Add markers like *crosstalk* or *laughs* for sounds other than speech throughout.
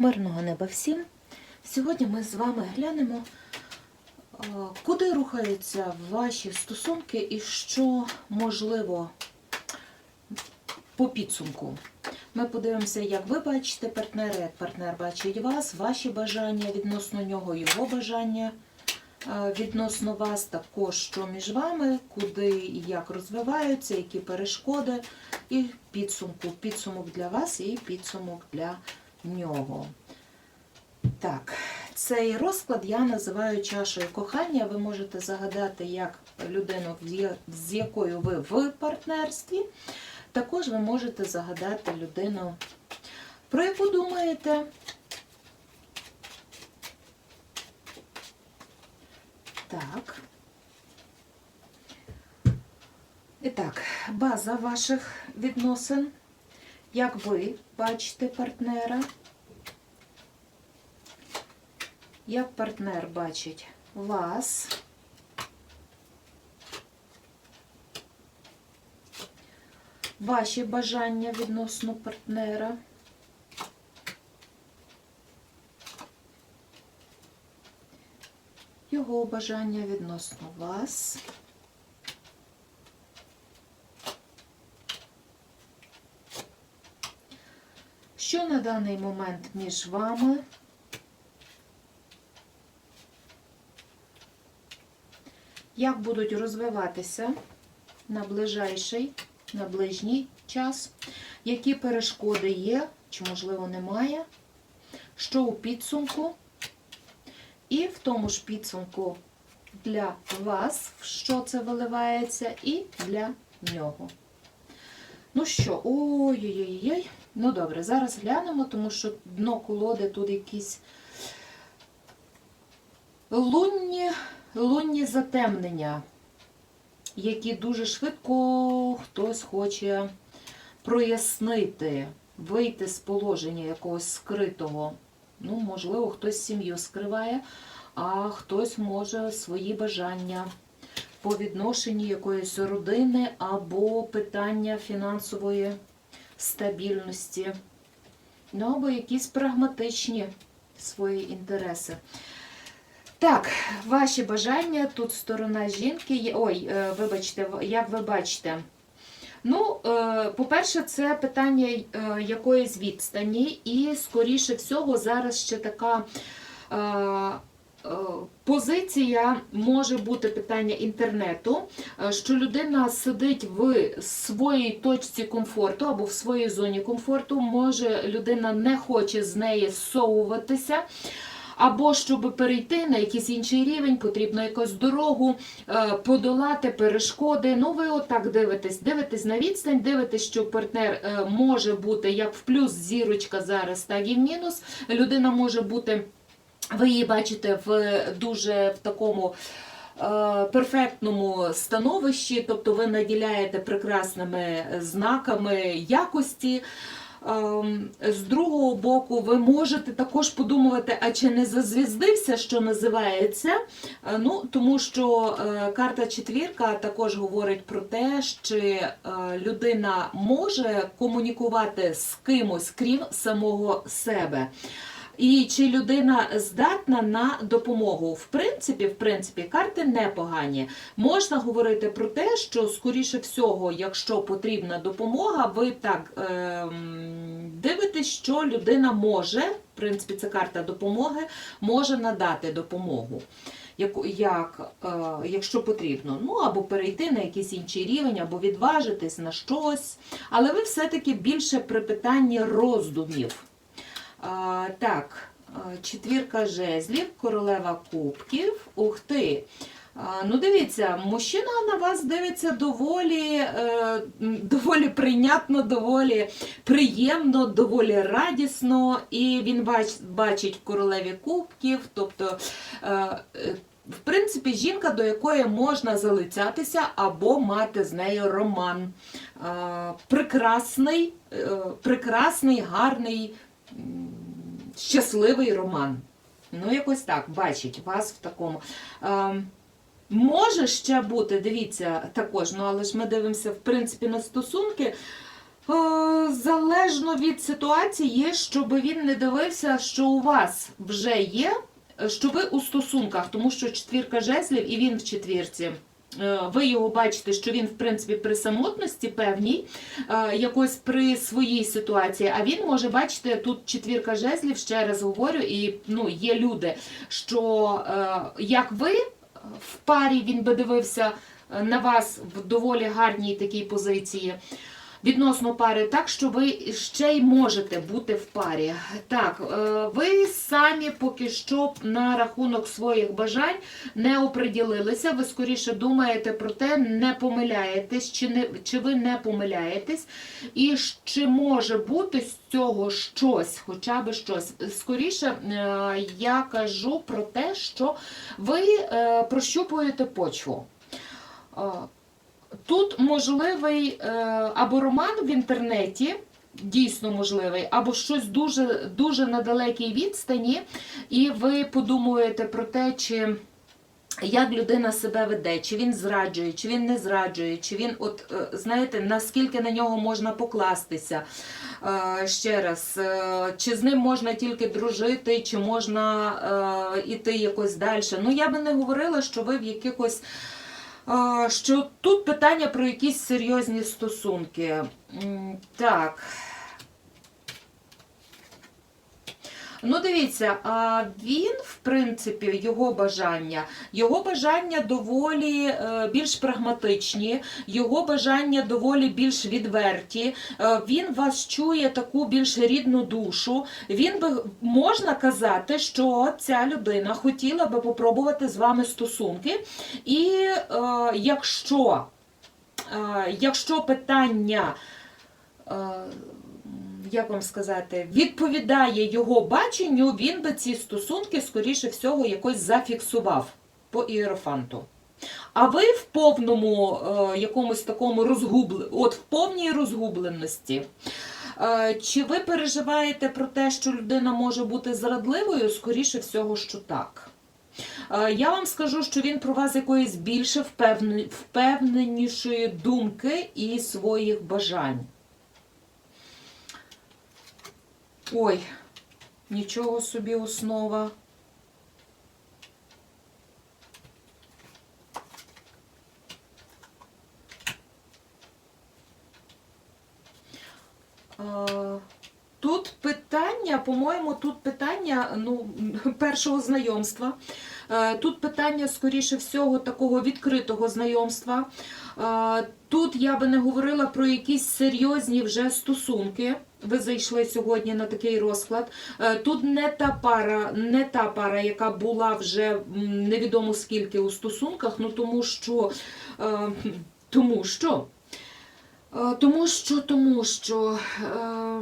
Мирного неба всім. Сьогодні ми з вами глянемо, е, куди рухаються ваші стосунки і що можливо по підсумку. Ми подивимося, як ви бачите партнера, як партнер бачить вас, ваші бажання відносно нього, його бажання е, відносно вас, також що між вами, куди і як розвиваються, які перешкоди, і підсумку. Підсумок для вас і підсумок для нього. Так, цей розклад я називаю чашою кохання. Ви можете загадати як людину, з якою ви в партнерстві. Також ви можете загадати людину, про яку думаєте. Так. І так, база ваших відносин. Як ви бачите партнера? Як партнер бачить вас? Ваші бажання відносно партнера? Його бажання відносно вас? Що на даний момент між вами? Як будуть розвиватися на ближайший, на ближній час? Які перешкоди є, чи, можливо, немає? Що у підсумку? І в тому ж підсумку для вас, що це виливається, і для нього. Ну що, ой-ой-ой. Ну добре, зараз глянемо, тому що дно колоди тут якісь лунні, лунні затемнення, які дуже швидко хтось хоче прояснити, вийти з положення якогось скритого. Ну, можливо, хтось сім'ю скриває, а хтось може свої бажання по відношенню якоїсь родини або питання фінансової стабільності, ну або якісь прагматичні свої інтереси. Так, ваші бажання, тут сторона жінки. Ой, е, вибачте, як ви бачите. Ну, е, по-перше, це питання е, якоїсь відстані, і, скоріше всього, зараз ще така позиція може бути питання інтернету, е, що людина сидить в своїй точці комфорту або в своїй зоні комфорту, може людина не хоче з неї зсовуватися. Або щоб перейти на якийсь інший рівень, потрібно якусь дорогу е, подолати, перешкоди. Ну, ви отак дивитесь, дивитесь на відстань, дивитесь, що партнер е, може бути як в плюс зірочка зараз, так і в мінус. Людина може бути, ви її бачите в дуже в такому. е, Перфектному становищі, тобто ви наділяєте прекрасними знаками якості. Ем, З другого боку, ви можете також подумувати, а чи не зазвіздився, що називається. Е, Ну, тому що е, карта четвірка також говорить про те, що людина може комунікувати з кимось, крім самого себе. І чи людина здатна на допомогу? В принципі, в принципі, карти непогані. Можна говорити про те, що скоріше всього, якщо потрібна допомога, ви так ем, дивитесь, що людина може, в принципі, це карта допомоги, може надати допомогу. Яку- Як, е, якщо потрібно, ну або перейти на якийсь інший рівень, або відважитись на щось, але ви все-таки більше при питанні роздумів. Так, четвірка жезлів, королева кубків. Ух ти! Ну, дивіться, мужчина на вас дивиться доволі, е, доволі прийнятно, доволі приємно, доволі радісно. І він бач, бачить королеві кубків, тобто. Е, е, в принципі, жінка, до якої можна залицятися або мати з нею роман. Прекрасний, прекрасний, гарний, щасливий роман. Ну, якось так, бачить вас в такому. Е, може ще бути, дивіться, також, ну але ж ми дивимося, в принципі, на стосунки. Е, Залежно від ситуації, щоб він не дивився, що у вас вже є, що ви у стосунках, тому що четвірка жезлів і він в четвірці. Е, Ви його бачите, що він, в принципі, при самотності певній, е, якось при своїй ситуації. А він може бачити тут четвірка жезлів, ще раз говорю, і ну, є люди, що е, як ви в парі він би дивився на вас в доволі гарній такій позиції. Відносно пари, так що ви ще й можете бути в парі. Так, е, ви самі поки що на рахунок своїх бажань не оприділилися. Ви скоріше думаєте про те, не помиляєтесь, чи не чи ви не помиляєтесь, і чи може бути з цього щось, хоча б щось. Скоріше е, я кажу про те, що ви е, прощупуєте почву. Тут можливий е, або роман в інтернеті, дійсно можливий, або щось дуже, дуже на далекій відстані, і ви подумуєте про те, чи. Як людина себе веде, чи він зраджує, чи він не зраджує, чи він, от е, знаєте, наскільки на нього можна покластися. Е, Ще раз, чи з ним можна тільки дружити, чи можна іти якось далі. Ну, я би не говорила, що ви в якихось що тут питання про якісь серйозні стосунки. Так. Ну, дивіться, а він, в принципі, його бажання, його бажання доволі е, більш прагматичні, його бажання доволі більш відверті. Е, Він вас чує таку більш рідну душу. Він би можна казати, що ця людина хотіла би попробувати з вами стосунки. І е, якщо, е, якщо питання. Е, як вам сказати, відповідає його баченню, він би ці стосунки, скоріше всього, якось зафіксував по іерофанту. А ви в повному е, якомусь такому розгубленні, от в повній розгубленості. Е, чи ви переживаєте про те, що людина може бути зрадливою? Скоріше всього, що так. Е, Я вам скажу, що він про вас якоїсь більше впевненішої думки і своїх бажань. Ой, нічого собі основа. Тут питання, по-моєму, тут питання ну, *laughs* першого знайомства. Е, Тут питання, скоріше всього, такого відкритого знайомства. Е, Тут я би не говорила про якісь серйозні вже стосунки. Ви зайшли сьогодні на такий розклад. Е, Тут не та пара, не та пара, яка була вже невідомо скільки у стосунках, ну тому що, е, тому що, е, тому що, тому що. е,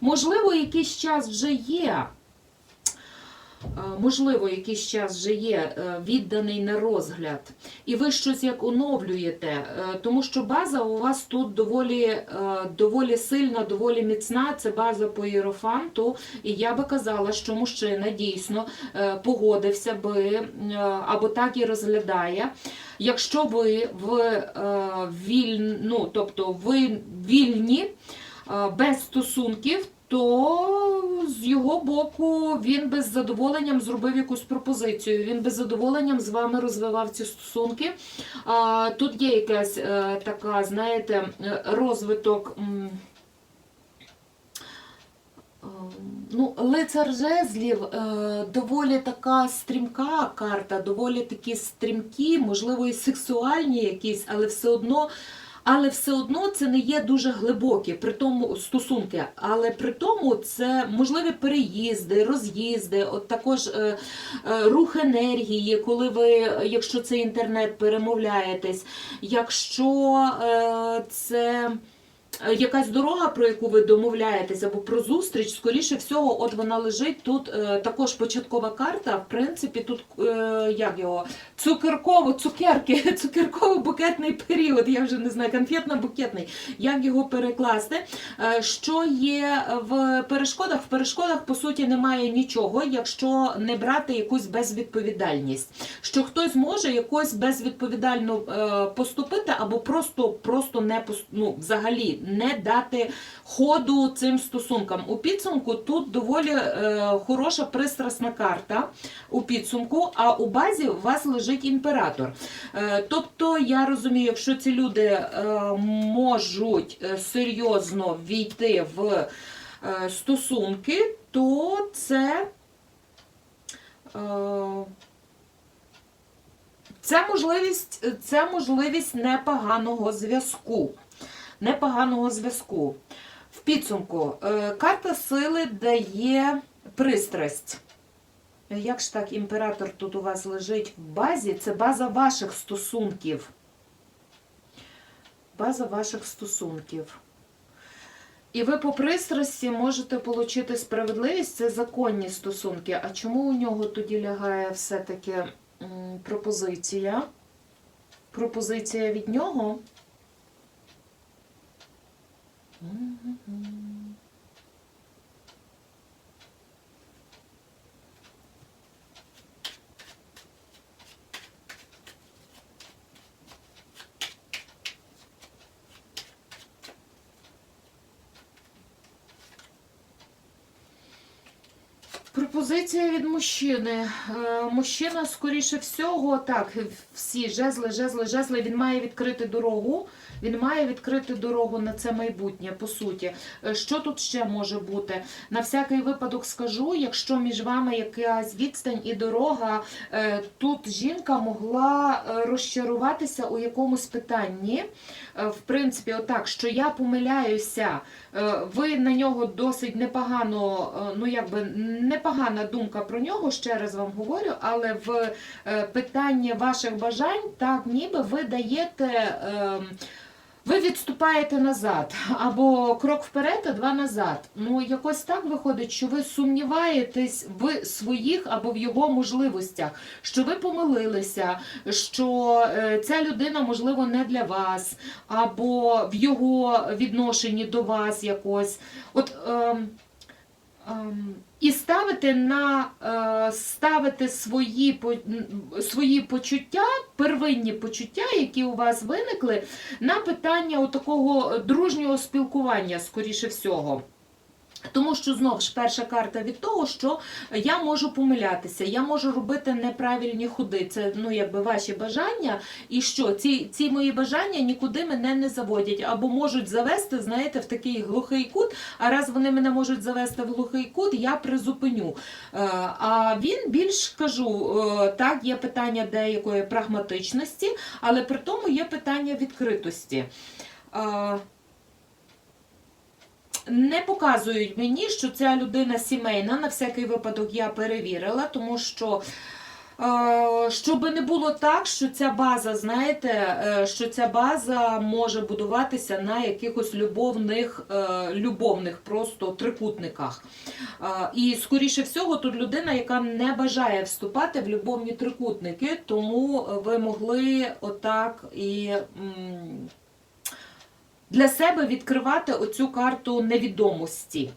Можливо, якийсь час вже є. Е, Можливо, якийсь час вже є е, відданий на розгляд, і ви щось як оновлюєте, е, тому що база у вас тут доволі, доволі сильна, доволі міцна. Це база по іерофанту. І я би казала, що мужчина дійсно погодився би або так і розглядає. Якщо ви в віль... ну, тобто ви вільні без стосунків, то з його боку він би з задоволенням зробив якусь пропозицію. Він би з задоволенням з вами розвивав ці стосунки. Тут є якась е, така, знаєте, е, розвиток. е, Ну, лицар жезлів доволі така стрімка карта, доволі такі стрімкі, можливо, і сексуальні якісь, але все одно але все одно це не є дуже глибокі, при тому стосунки. Але при тому це можливі переїзди, роз'їзди, от також е, е, рух енергії, коли ви, якщо це інтернет, перемовляєтесь, якщо е, це. Е, якась дорога, про яку ви домовляєтесь, або про зустріч, скоріше всього, от вона лежить тут е, також початкова карта. В принципі, тут е, як його цукерково, цукерки, *laughs* цукерково-букетний період. Я вже не знаю, конфетно-букетний. Як його перекласти? Що є в перешкодах? В перешкодах, по суті, немає нічого, якщо не брати якусь безвідповідальність. Що хтось може якось безвідповідально поступити, або просто, просто не ну, взагалі не дати ходу цим стосункам. У підсумку тут доволі е, хороша пристрасна карта у підсумку, а у базі у вас лежить імператор. Е, тобто я розумію, якщо ці люди е, можуть е, серйозно війти в е, стосунки, то це. е, це можливість, це можливість непоганого зв'язку. Непоганого зв'язку. В підсумку, е, карта сили дає пристрасть. Як ж так, імператор тут у вас лежить в базі? Це база ваших стосунків. База ваших стосунків. І ви по пристрасті можете отримати справедливість, це законні стосунки. А чому у нього тоді лягає все-таки пропозиція? Пропозиція від нього. Пропозиція від мужчини. Е, Мужчина, скоріше всього, так, всі жезли, жезли, жезли, він має відкрити дорогу. Він має відкрити дорогу на це майбутнє, по суті. Е, Що тут ще може бути? На всякий випадок скажу, якщо між вами якась відстань і дорога, е, тут жінка могла е, розчаруватися у якомусь питанні. В принципі, отак, що я помиляюся, ви на нього досить непогано, ну якби непогана думка про нього, ще раз вам говорю, але в питанні ваших бажань, так, ніби ви даєте. Е, Ви відступаєте назад, або крок вперед, а два назад. Ну, якось так виходить, що ви сумніваєтесь в своїх або в його можливостях, що ви помилилися, що е, ця людина, можливо, не для вас, або в його відношенні до вас якось. От, ем, і ставити на е, ставити свої, свої почуття, первинні почуття, які у вас виникли, на питання у такого дружнього спілкування, скоріше всього. Тому що знову ж перша карта від того, що я можу помилятися, я можу робити неправильні ходи. Це ну якби ваші бажання. І що ці, ці мої бажання нікуди мене не заводять, або можуть завести, знаєте, в такий глухий кут. А раз вони мене можуть завести в глухий кут, я призупиню. Е, А він більш кажу, е, так, є питання деякої прагматичності, але при тому є питання відкритості. Не показують мені, що ця людина сімейна, на всякий випадок я перевірила, тому що. е, Щоб не було так, що ця база, знаєте, е, що ця база може будуватися на якихось любовних, е, любовних просто трикутниках. І скоріше всього, тут людина, яка не бажає вступати в любовні трикутники, тому ви могли отак і. Для себе відкривати оцю карту невідомості.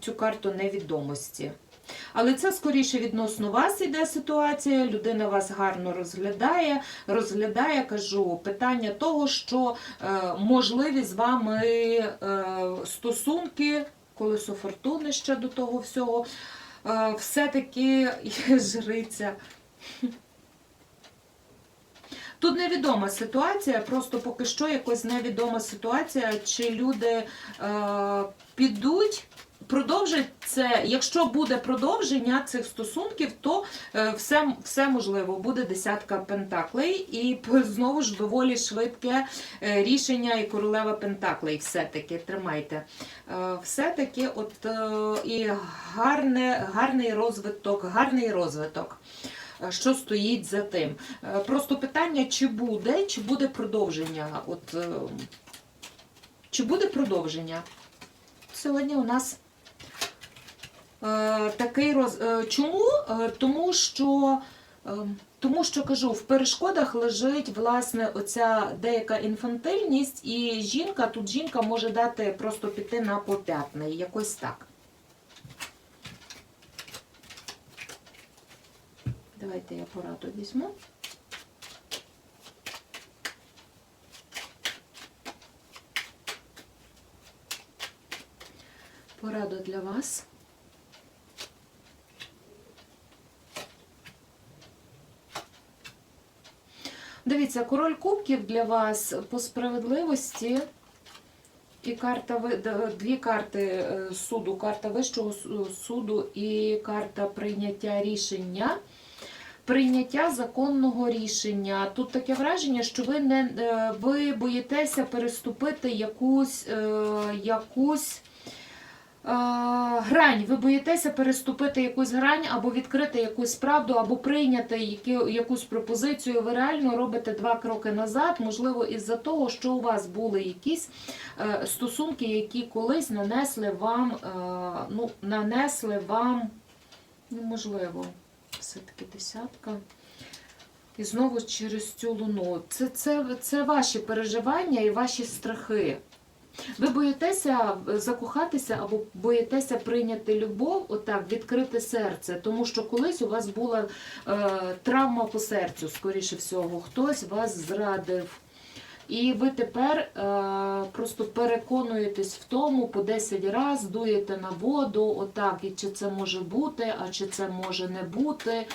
Цю карту невідомості. Але це скоріше відносно вас іде ситуація, людина вас гарно розглядає, розглядає, кажу, питання того, що е, можливі з вами е, стосунки, колесо фортуни ще до того всього, е, все-таки *laughs* жриця. Тут невідома ситуація, просто поки що якось невідома ситуація, чи люди е, підуть, продовжать це. Якщо буде продовження цих стосунків, то е, все, все можливо. Буде десятка пентаклей, і знову ж доволі швидке е, рішення і королева пентаклей. Все-таки тримайте. Е, все-таки, от і гарне, гарний розвиток, гарний розвиток. Е, Що стоїть за тим? Е, Просто питання, чи буде, чи буде продовження. От, е, Чи буде продовження? Сьогодні у нас такий роз... Чому? Тому що. Тому що кажу, в перешкодах лежить власне оця деяка інфантильність, і жінка, тут жінка може дати просто піти на попятний, якось так. Давайте я пораду візьму. Порада для вас. Дивіться, король кубків для вас по справедливості. І карта дві карти е, суду, карта Вищого суду і карта прийняття рішення. Прийняття законного рішення. Тут таке враження, що ви не е, ви боїтеся переступити якусь, е, якусь е, грань. Ви боїтеся переступити якусь грань або відкрити якусь правду, або прийняти які, якусь пропозицію. Ви реально робите два кроки назад, можливо, із-за того, що у вас були якісь е, стосунки, які колись нанесли вам, е, ну, нанесли вам, ну, можливо, все-таки десятка. І знову через цю луну. Це, це, це ваші переживання і ваші страхи. Ви боїтеся закохатися або боїтеся прийняти любов, отак, відкрити серце, тому що колись у вас була е, травма по серцю, скоріше всього, хтось вас зрадив. І ви тепер е, просто переконуєтесь в тому по 10 разів, дуєте на воду, отак, і чи це може бути, а чи це може не бути.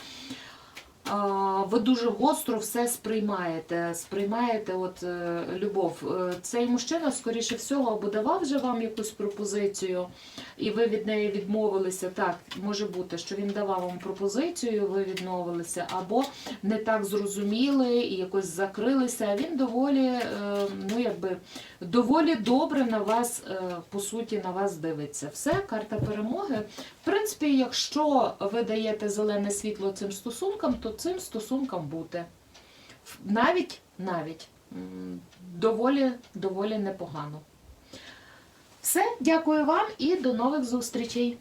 Ви дуже гостро все сприймаєте. Сприймаєте от, е, любов. Е, Цей мужчина, скоріше всього, або давав вже вам якусь пропозицію, і ви від неї відмовилися. Так, може бути, що він давав вам пропозицію, ви відмовилися, або не так зрозуміли і якось закрилися. Він доволі, е, ну якби, доволі добре на вас, по суті, на вас дивиться. Все, карта перемоги. В принципі, якщо ви даєте зелене світло цим стосункам, то цим стосункам бути. Навіть, навіть доволі, доволі непогано. Все, дякую вам і до нових зустрічей.